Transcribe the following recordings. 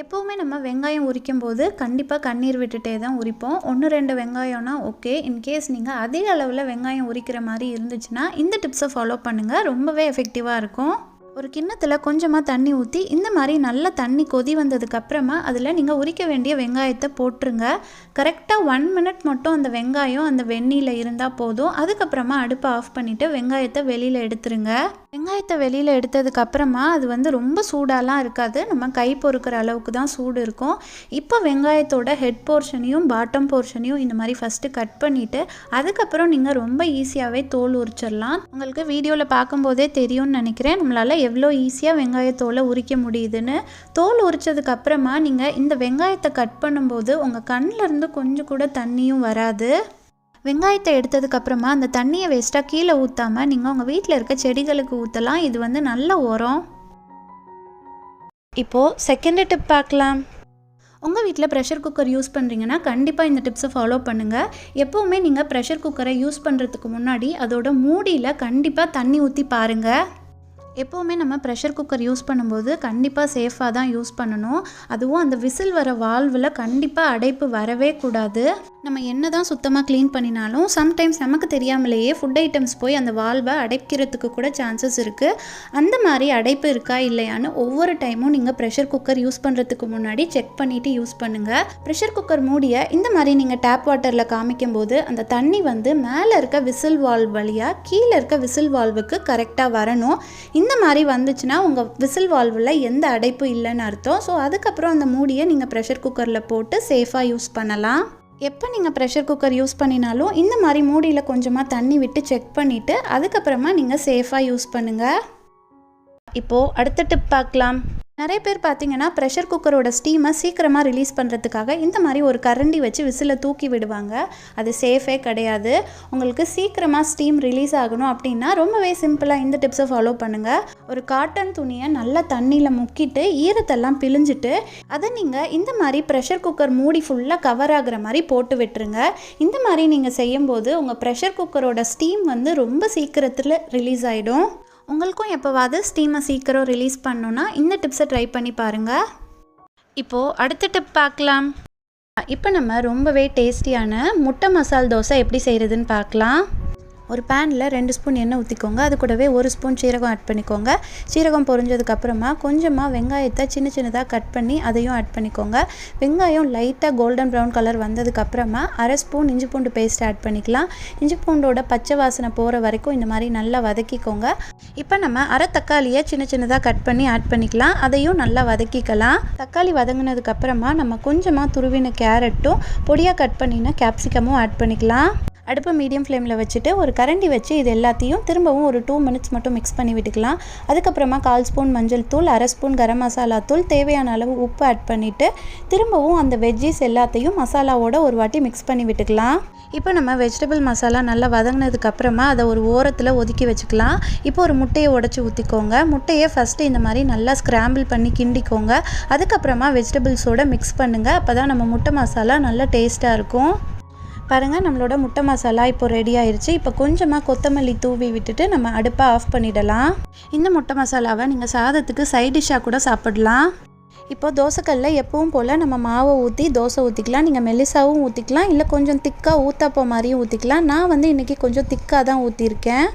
எப்போவுமே நம்ம வெங்காயம் உரிக்கும் போது கண்டிப்பாக கண்ணீர் விட்டுட்டே தான் உரிப்போம். ஒன்று ரெண்டு வெங்காயம்னா ஓகே இன்கேஸ் நீங்கள் அதிக அளவில் வெங்காயம் உரிக்கிற மாதிரி இருந்துச்சுன்னா இந்த டிப்ஸை ஃபாலோ பண்ணுங்கள் ரொம்பவே எஃபெக்டிவாக இருக்கும். ஒரு கிண்ணத்தில் கொஞ்சமாக தண்ணி ஊற்றி இந்த மாதிரி நல்லா தண்ணி கொதி வந்ததுக்கப்புறமா அதில் நீங்கள் உரிக்க வேண்டிய வெங்காயத்தை போட்டுருங்க. கரெக்டாக ஒன் மினிட் மட்டும் அந்த வெங்காயம் அந்த வெந்நியில் இருந்தால் போதும். அதுக்கப்புறமா அடுப்பை ஆஃப் பண்ணிவிட்டு வெங்காயத்தை வெளியில் எடுத்துருங்க. வெங்காயத்தை வெளியில் எடுத்ததுக்கப்புறமா அது வந்து ரொம்ப சூடாலாம் இருக்காது. நம்ம கை பொறுக்கிற அளவுக்கு தான் சூடு இருக்கும். இப்போ வெங்காயத்தோட ஹெட் போர்ஷனையும் பாட்டம் போர்ஷனையும் இந்த மாதிரி ஃபஸ்ட்டு கட் பண்ணிவிட்டு அதுக்கப்புறம் நீங்கள் ரொம்ப ஈஸியாகவே தோல் உரிச்சிடலாம் உங்களுக்கு வீடியோவில் பார்க்கும்போதே தெரியும்னு நினைக்கிறேன். நம்மளால் எவ்வளோ ஈஸியாக வெங்காயத்தோலை உரிக்க முடியுதுன்னு தோல் உரிச்சதுக்கு அப்புறமா நீங்கள் இந்த வெங்காயத்தை கட் பண்ணும்போது உங்கள் கண்ணில் இருந்து கொஞ்சம் கூட தண்ணியும் வராது. வெங்காயத்தை எடுத்ததுக்கப்புறமா அந்த தண்ணியை வேஸ்ட்டாக கீழே ஊற்றாமல் நீங்கள் உங்கள் வீட்டில் இருக்க செடிகளுக்கு ஊற்றலாம் இது வந்து நல்ல உரம். இப்போது செகண்ட் டிப் பார்க்கலாம். உங்கள் வீட்டில் ப்ரெஷர் குக்கர் யூஸ் பண்ணுறீங்கன்னா கண்டிப்பாக இந்த டிப்ஸை ஃபாலோ பண்ணுங்கள் எப்போவுமே நீங்கள் ப்ரெஷர் குக்கரை யூஸ் பண்ணுறதுக்கு முன்னாடி அதோட மூடியில் கண்டிப்பாக தண்ணி ஊற்றி பாருங்கள் எப்போவுமே நம்ம ப்ரெஷர் குக்கர் யூஸ் பண்ணும்போது கண்டிப்பாக சேஃபாக தான் யூஸ் பண்ணணும். அதுவும் அந்த விசில் வர வால்வில் கண்டிப்பாக அடைப்பு வரவே கூடாது. நம்ம என்ன தான் சுத்தமாக க்ளீன் பண்ணினாலும் சம்டைம்ஸ் நமக்கு தெரியாமலேயே ஃபுட் ஐட்டம்ஸ் போய் அந்த வால்வை அடைக்கிறதுக்கு கூட சான்சஸ் இருக்குது அந்த மாதிரி அடைப்பு இருக்கா இல்லையான்னு ஒவ்வொரு டைமும் நீங்கள் ப்ரெஷர் குக்கர் யூஸ் பண்ணுறதுக்கு முன்னாடி செக் பண்ணிவிட்டு யூஸ் பண்ணுங்கள் ப்ரெஷர் குக்கர் மூடிய இந்த மாதிரி நீங்கள் டேப் வாட்டரில் காமிக்கும் போது அந்த தண்ணி வந்து மேலே இருக்க விசில் வால்வ் வழியாக கீழே இருக்க விசில் வால்வுக்கு கரெக்டாக வரணும். இந்த மாதிரி வந்துச்சுன்னா உங்கள் விசில் வால்வில் எந்த அடைப்பு இல்லைன்னு அர்த்தம். ஸோ அதுக்கப்புறம் அந்த மூடியை நீங்கள் ப்ரெஷர் குக்கரில் போட்டு சேஃபாக யூஸ் பண்ணலாம். எப்போ நீங்கள் ப்ரெஷர் குக்கர் யூஸ் பண்ணினாலும் இந்த மாதிரி மூடியில் கொஞ்சமாக தண்ணி விட்டு செக் பண்ணிவிட்டு அதுக்கப்புறமா நீங்கள் சேஃபாக யூஸ் பண்ணுங்கள் இப்போது அடுத்த டிப் பார்க்கலாம். நிறைய பேர் பார்த்தீங்கன்னா ப்ரெஷர் குக்கரோட ஸ்டீமை சீக்கிரமாக ரிலீஸ் பண்ணுறதுக்காக இந்த மாதிரி ஒரு கரண்டி வச்சு விசிலை தூக்கி விடுவாங்க. அது சேஃபே கிடையாது. உங்களுக்கு சீக்கிரமாக ஸ்டீம் ரிலீஸ் ஆகணும் அப்படின்னா ரொம்பவே சிம்பிளாக இந்த டிப்ஸை ஃபாலோ பண்ணுங்கள் ஒரு காட்டன் துணியை நல்லா தண்ணியில் முக்கிட்டு ஈரத்தெல்லாம் பிழிஞ்சிட்டு அதை நீங்கள் இந்த மாதிரி ப்ரெஷர் குக்கர் மூடி ஃபுல்லாக கவர் ஆகிற மாதிரி போட்டு விட்டுருங்க. இந்த மாதிரி நீங்கள் செய்யும்போது உங்கள் ப்ரெஷர் குக்கரோட ஸ்டீம் வந்து ரொம்ப சீக்கிரத்தில் ரிலீஸ் ஆகிடும் உங்களுக்கும் எப்போவாவது ஸ்டீமை சீக்கிரம் ரிலீஸ் பண்ணணுன்னா இந்த டிப்ஸை ட்ரை பண்ணி பாருங்கள் இப்போது அடுத்த டிப் பார்க்கலாம். இப்போ நம்ம ரொம்பவே டேஸ்டியான முட்டை மசால் தோசை எப்படி செய்கிறதுன்னு பார்க்கலாம். ஒரு பேனில் ரெண்டு ஸ்பூன் எண்ணெய் ஊற்றிக்கோங்க அது கூடவே ஒரு ஸ்பூன் சீரகம் ஆட் பண்ணிக்கோங்க. சீரகம் பொரிஞ்சதுக்கப்புறமா கொஞ்சமாக வெங்காயத்தை சின்ன சின்னதாக கட் பண்ணி அதையும் ஆட் பண்ணிக்கோங்க. வெங்காயம் லைட்டாக கோல்டன் ப்ரௌன் கலர் வந்ததுக்கப்புறமா அரை ஸ்பூன் இஞ்சி பூண்டு பேஸ்ட் ஆட் பண்ணிக்கலாம். இஞ்சி பூண்டோட பச்சை வாசனை போகிற வரைக்கும் இந்த மாதிரி நல்லா வதக்கிக்கோங்க. இப்போ நம்ம அரை தக்காளியை சின்ன சின்னதாக கட் பண்ணி ஆட் பண்ணிக்கலாம். அதையும் நல்லா வதக்கிக்கலாம். தக்காளி வதங்கினதுக்கப்புறமா நம்ம கொஞ்சமாக துருவின கேரட்டும் பொடியாக கட் பண்ணின கேப்சிகமும் ஆட் பண்ணிக்கலாம். அடுப்பை மீடியம் ஃப்ளேமில் வச்சுட்டு ஒரு கரண்டி வச்சு இது எல்லாத்தையும் திரும்பவும் ஒரு டூ மினிட்ஸ் மட்டும் மிக்ஸ் பண்ணி விட்டுக்கலாம். அதுக்கப்புறமா கால் ஸ்பூன் மஞ்சள் தூள் அரை ஸ்பூன் கரம் மசாலா தூள் தேவையான அளவு உப்பு ஆட் பண்ணிவிட்டு திரும்பவும் அந்த வெஜ்ஜீஸ் எல்லாத்தையும் மசாலாவோட ஒரு வாட்டி மிக்ஸ் பண்ணி விட்டுக்கலாம். இப்போ நம்ம வெஜிடபிள் மசாலா நல்லா வதங்கினதுக்கப்புறமா அதை ஒரு ஓரத்தில் ஒதுக்கி வச்சுக்கலாம். இப்போ ஒரு முட்டையை உடச்சி ஊற்றிக்கோங்க முட்டையை ஃபஸ்ட்டு இந்த மாதிரி நல்லா ஸ்க்ராம்பிள் பண்ணி கிண்டிக்கோங்க. அதுக்கப்புறமா வெஜிடபிள்ஸோட மிக்ஸ் பண்ணுங்கள் அப்போ தான் நம்ம முட்டை மசாலா நல்லா டேஸ்ட்டாக இருக்கும். பாருங்கள் நம்மளோட முட்டை மசாலா இப்போ ரெடி ஆயிடுச்சு இப்போ கொஞ்சமாக கொத்தமல்லி தூவி விட்டுட்டு நம்ம அடுப்பை ஆஃப் பண்ணிடலாம். இந்த முட்டை மசாலாவை நீங்கள் சாதத்துக்கு சைட் டிஷ்ஷாக கூட சாப்பிடலாம். இப்போ தோசைக்கல்ல எப்பவும் போல் நம்ம மாவை ஊற்றி தோசை ஊற்றிக்கலாம் நீங்கள் மெலிசாவும் ஊற்றிக்கலாம் இல்லை கொஞ்சம் திக்காக ஊற்றப்போ மாதிரியும் ஊற்றிக்கலாம் நான் வந்து இன்றைக்கி கொஞ்சம் திக்காக தான் ஊற்றிருக்கேன்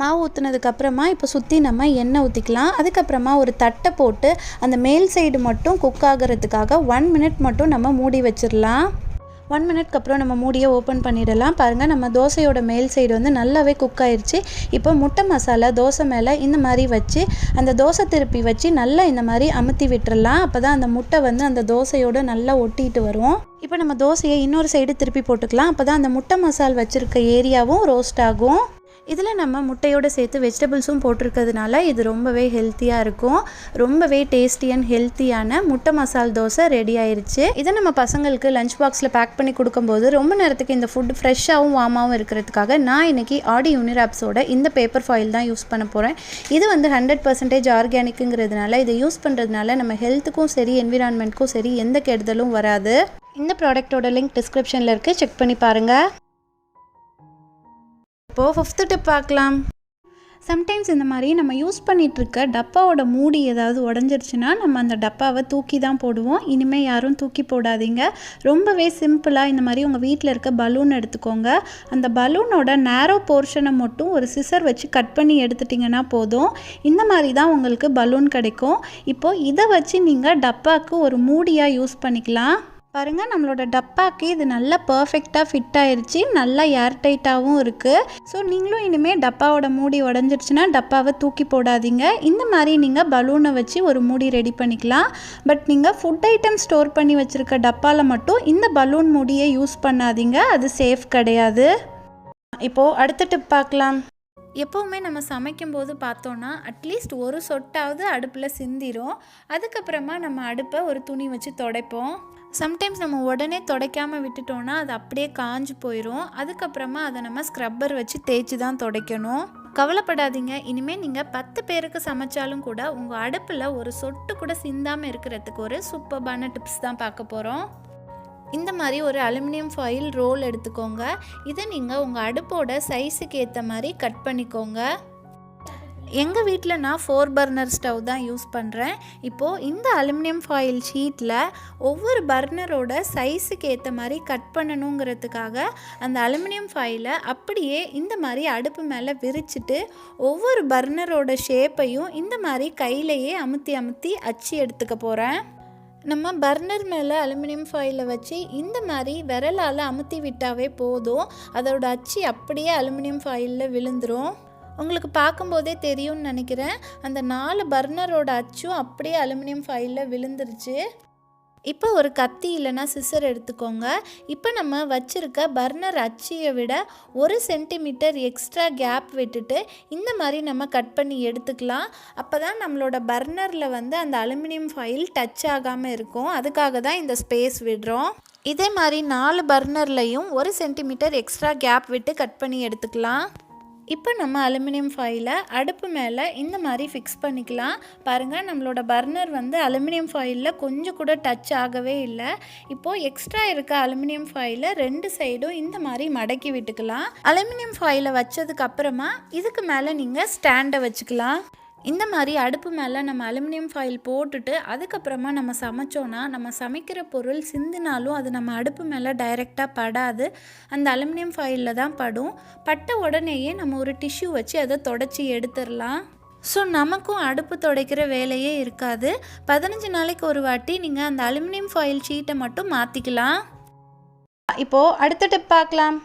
மாவு ஊற்றுனதுக்கப்புறமா இப்போ சுற்றி நம்ம எண்ணெய் ஊற்றிக்கலாம் அதுக்கப்புறமா ஒரு தட்டை போட்டு அந்த மேல் சைடு மட்டும் குக் ஆகிறதுக்காக ஒன் மினிட் மட்டும் நம்ம மூடி வச்சிடலாம். ஒன் மினிட்க்கு அப்புறம் நம்ம மூடியை ஓப்பன் பண்ணிடலாம். பாருங்கள் நம்ம தோசையோட மேல் சைடு வந்து நல்லாவே குக் ஆயிடுச்சு இப்போ முட்டை மசாலா தோசை மேலே இந்த மாதிரி வச்சு அந்த தோசை திருப்பி வச்சு நல்லா இந்த மாதிரி அமுத்தி விட்டுறலாம். அப்போ தான் அந்த முட்டை வந்து அந்த தோசையோடு நல்லா ஒட்டிட்டு வரும். இப்போ நம்ம தோசையை இன்னொரு சைடு திருப்பி போட்டுக்கலாம். அப்போ தான் அந்த முட்டை மசால் வச்சுருக்க ஏரியாவும் ரோஸ்ட் ஆகும். இதில் நம்ம முட்டையோடு சேர்த்து வெஜிடபிள்ஸும் போட்டிருக்கிறதுனால இது ரொம்பவே ஹெல்த்தியாக இருக்கும். ரொம்பவே டேஸ்டி அண்ட் ஹெல்த்தியான முட்டை மசால் தோசை ரெடி ஆயிடுச்சு இதை நம்ம பசங்களுக்கு லஞ்ச் பாக்ஸில் பேக் பண்ணி கொடுக்கும்போது ரொம்ப நேரத்துக்கு இந்த ஃபுட் ஃப்ரெஷ்ஷாகவும் வார்மாகவும் இருக்கிறதுக்காக நான் இன்னைக்கு ஆடி யூனிராப்ஸோட இந்த பேப்பர் ஃபாயில் தான் யூஸ் பண்ண போகிறேன் இது வந்து ஹண்ட்ரட் பர்சன்டேஜ் ஆர்கானிக்குங்கிறதுனால இதை யூஸ் பண்ணுறதுனால நம்ம ஹெல்த்துக்கும் சரி என்விரான்மெண்ட்க்கும் சரி எந்த கெடுதலும் வராது. இந்த ப்ராடக்ட்டோட லிங்க் டிஸ்கிரிப்ஷனில் இருக்குது செக் பண்ணி பாருங்கள் இப்போது ஃபிஃப்த்து டிப் பார்க்கலாம். சம்டைம்ஸ் இந்த மாதிரி நம்ம யூஸ் பண்ணிகிட்ருக்க இருக்க டப்பாவோட மூடி ஏதாவது உடஞ்சிருச்சுன்னா நம்ம அந்த டப்பாவை தூக்கி தான் போடுவோம். இனிமேல் யாரும் தூக்கி போடாதீங்க. ரொம்பவே சிம்பிளாக இந்த மாதிரி உங்கள் வீட்டில் இருக்க பலூன் எடுத்துக்கோங்க. அந்த பலூனோட நேரோ போர்ஷனை மட்டும் ஒரு சிசர் வச்சு கட் பண்ணி எடுத்துட்டிங்கன்னா போதும். இந்த மாதிரி தான் உங்களுக்கு பலூன் கிடைக்கும். இப்போது இதை வச்சு நீங்கள் டப்பாவுக்கு ஒரு மூடியாக யூஸ் பண்ணிக்கலாம். பாருங்கள் நம்மளோட டப்பாக்கு இது நல்லா பர்ஃபெக்டாக ஃபிட் ஆயிடுச்சு நல்லா ஏர் டைட்டாகவும் இருக்குது ஸோ நீங்களும் இனிமேல் டப்பாவோட மூடி உடஞ்சிருச்சுன்னா டப்பாவை தூக்கி போடாதீங்க. இந்த மாதிரி நீங்கள் பலூனை வச்சு ஒரு மூடி ரெடி பண்ணிக்கலாம். பட் நீங்கள் ஃபுட் ஐட்டம் ஸ்டோர் பண்ணி வச்சுருக்க டப்பாவில் மட்டும் இந்த பலூன் மூடியை யூஸ் பண்ணாதீங்க. அது சேஃப் கிடையாது. இப்போது அடுத்த டிப் பார்க்கலாம். எப்போவுமே நம்ம சமைக்கும்போது பார்த்தோன்னா அட்லீஸ்ட் ஒரு சொட்டாவது அடுப்பில் சிந்திரும். அதுக்கப்புறமா நம்ம அடுப்பை ஒரு துணி வச்சு துடைப்போம். சம்டைம்ஸ் நம்ம உடனே துடைக்காமல் விட்டுட்டோன்னா அது அப்படியே காஞ்சு போயிடும் அதுக்கப்புறமா அதை நம்ம ஸ்க்ரப்பர் வச்சு தேய்ச்சி தான் துடைக்கணும். கவலைப்படாதீங்க. இனிமேல் நீங்கள் பத்து பேருக்கு சமைச்சாலும் கூட உங்கள் அடுப்பில் ஒரு சொட்டு கூட சிந்தாமல் இருக்கிறதுக்கு ஒரு சூப்பர்பான டிப்ஸ் தான் பார்க்க போகிறோம் இந்த மாதிரி ஒரு அலுமினியம் ஃபாயில் ரோல் எடுத்துக்கோங்க. இதை நீங்கள் உங்கள் அடுப்போட சைஸுக்கு ஏற்ற மாதிரி கட் பண்ணிக்கோங்க. எங்கள் வீட்டில் நான் ஃபோர் பர்னர் ஸ்டவ் தான் யூஸ் பண்ணுறேன் இப்போது இந்த அலுமினியம் ஃபாயில் ஷீட்டில் ஒவ்வொரு பர்னரோட சைஸுக்கு ஏற்ற மாதிரி கட் பண்ணணுங்கிறதுக்காக அந்த அலுமினியம் ஃபாயிலை அப்படியே இந்த மாதிரி அடுப்பு மேலே விரிச்சிட்டு ஒவ்வொரு பர்னரோட ஷேப்பையும் இந்த மாதிரி கையிலையே அமுத்தி அமுத்தி அச்சு எடுத்துக்க போகிறேன் நம்ம பர்னர் மேலே அலுமினியம் ஃபாயிலை வச்சு இந்த மாதிரி விரலால் அமுத்தி விட்டாவே போதும். அதோட அச்சு அப்படியே அலுமினியம் ஃபாயிலில் விழுந்துடும் உங்களுக்கு பார்க்கும்போதே தெரியும்னு நினைக்கிறேன். அந்த நாலு பர்னரோட அச்சும் அப்படியே அலுமினியம் ஃபைலில் விழுந்துருச்சு. இப்போ ஒரு கத்தி இல்லைன்னா சிசர் எடுத்துக்கோங்க. இப்போ நம்ம வச்சுருக்க பர்னர் அச்சியை விட ஒரு சென்டிமீட்டர் எக்ஸ்ட்ரா கேப் விட்டுட்டு இந்த மாதிரி நம்ம கட் பண்ணி எடுத்துக்கலாம். அப்போ தான் நம்மளோட பர்னரில் வந்து அந்த அலுமினியம் ஃபைல் டச் ஆகாமல் இருக்கும். அதுக்காக தான் இந்த ஸ்பேஸ் விடுறோம். இதே மாதிரி நாலு பர்னர்லையும் ஒரு சென்டிமீட்டர் எக்ஸ்ட்ரா கேப் விட்டு கட் பண்ணி எடுத்துக்கலாம். இப்போ நம்ம அலுமினியம் ஃபாயிலை அடுப்பு மேலே இந்த மாதிரி ஃபிக்ஸ் பண்ணிக்கலாம். பாருங்கள் நம்மளோட பர்னர் வந்து அலுமினியம் ஃபாயிலில் கொஞ்சம் கூட டச் ஆகவே இல்லை. இப்போது எக்ஸ்ட்ரா இருக்க அலுமினியம் ஃபாயிலை ரெண்டு சைடும் இந்த மாதிரி மடக்கி விட்டுக்கலாம். அலுமினியம் ஃபாயிலை வச்சதுக்கு அப்புறமா இதுக்கு மேலே நீங்கள் ஸ்டாண்டை வச்சுக்கலாம். இந்த மாதிரி அடுப்பு மேலே நம்ம அலுமினியம் ஃபாயில் போட்டுட்டு அதுக்கப்புறமா நம்ம சமைச்சோன்னா நம்ம சமைக்கிற பொருள் சிந்தினாலும் அது நம்ம அடுப்பு மேலே டைரெக்டாக படாது. அந்த அலுமினியம் ஃபாயிலில் தான் படும். பட்ட உடனேயே நம்ம ஒரு டிஷ்யூ வச்சு அதை தொடச்சி எடுத்துடலாம். ஸோ நமக்கும் அடுப்பு துடைக்கிற வேலையே இருக்காது. பதினஞ்சு நாளைக்கு ஒரு வாட்டி நீங்கள் அந்த அலுமினியம் ஃபாயில் ஷீட்டை மட்டும் மாற்றிக்கலாம் இப்போது அடுத்த டிப் பார்க்கலாம்.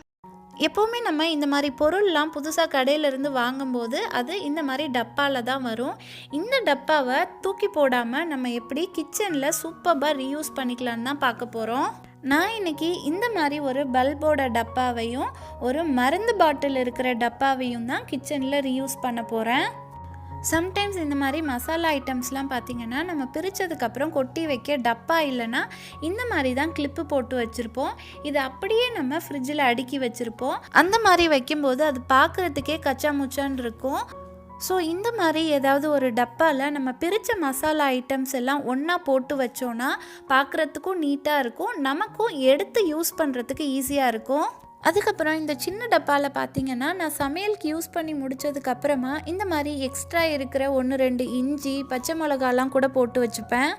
எப்போவுமே நம்ம இந்த மாதிரி பொருள்லாம் புதுசாக கடையிலேருந்து வாங்கும்போது அது இந்த மாதிரி டப்பாவில் தான் வரும். இந்த டப்பாவை தூக்கி போடாமல் நம்ம எப்படி கிச்சனில் சூப்பராக ரீயூஸ் பண்ணிக்கலான்னு தான் பார்க்க போகிறோம் நான் இன்னைக்கு இந்த மாதிரி ஒரு பல்போட டப்பாவையும் ஒரு மருந்து பாட்டில் இருக்கிற டப்பாவையும் தான் கிச்சனில் ரீயூஸ் பண்ண போகிறேன் சம்டைம்ஸ் இந்த மாதிரி மசாலா ஐட்டம்ஸ்லாம் பார்த்திங்கன்னா நம்ம பிரித்ததுக்கப்புறம் கொட்டி வைக்க டப்பா இல்லைன்னா இந்த மாதிரி தான் கிளிப்பு போட்டு வச்சுருப்போம். இது அப்படியே நம்ம ஃப்ரிட்ஜில் அடுக்கி வச்சுருப்போம். அந்த மாதிரி வைக்கும்போது அது பார்க்குறதுக்கே கச்சா முச்சான்னு இருக்கும். ஸோ இந்த மாதிரி ஏதாவது ஒரு டப்பாவில் நம்ம பிரித்த மசாலா ஐட்டம்ஸ் எல்லாம் ஒன்றா போட்டு வச்சோன்னா பார்க்குறதுக்கும் நீட்டாக இருக்கும். நமக்கும் எடுத்து யூஸ் பண்ணுறதுக்கு ஈஸியாக இருக்கும். அதுக்கப்புறம் இந்த சின்ன டப்பாவில் பார்த்தீங்கன்னா நான் சமையலுக்கு யூஸ் பண்ணி முடிச்சதுக்கப்புறமா இந்த மாதிரி எக்ஸ்ட்ரா இருக்கிற ஒன்று ரெண்டு இஞ்சி பச்சை மிளகாலாம் கூட போட்டு வச்சுப்பேன்.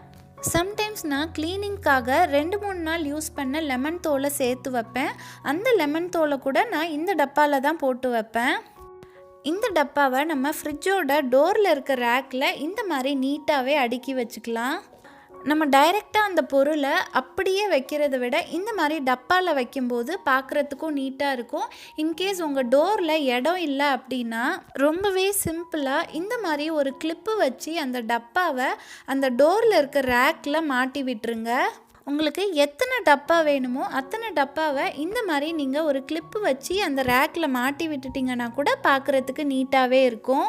சம்டைம்ஸ் நான் க்ளீனிங்க்காக ரெண்டு மூணு நாள் யூஸ் பண்ண லெமன் தோலை சேர்த்து வைப்பேன். அந்த லெமன் தோலை கூட நான் இந்த டப்பாவில் தான் போட்டு வைப்பேன். இந்த டப்பாவை நம்ம ஃப்ரிட்ஜோட டோரில் இருக்க ரேக்கில் இந்த மாதிரி நீட்டாகவே அடுக்கி வச்சுக்கலாம். நம்ம டைரெக்டாக அந்த பொருளை அப்படியே வைக்கிறத விட இந்த மாதிரி டப்பாவில் வைக்கும்போது பார்க்குறதுக்கும் நீட்டாக இருக்கும். இன்கேஸ் உங்கள் டோரில் இடம் இல்லை அப்படின்னா ரொம்பவே சிம்பிளாக இந்த மாதிரி ஒரு கிளிப்பு வச்சு அந்த டப்பாவை அந்த டோரில் இருக்க ரேக்கில் மாட்டி விட்டுருங்க. உங்களுக்கு எத்தனை டப்பா வேணுமோ அத்தனை டப்பாவை இந்த மாதிரி நீங்கள் ஒரு கிளிப்பு வச்சு அந்த ரேக்கில் மாட்டி விட்டுட்டிங்கன்னா கூட பார்க்குறதுக்கு நீட்டாகவே இருக்கும்.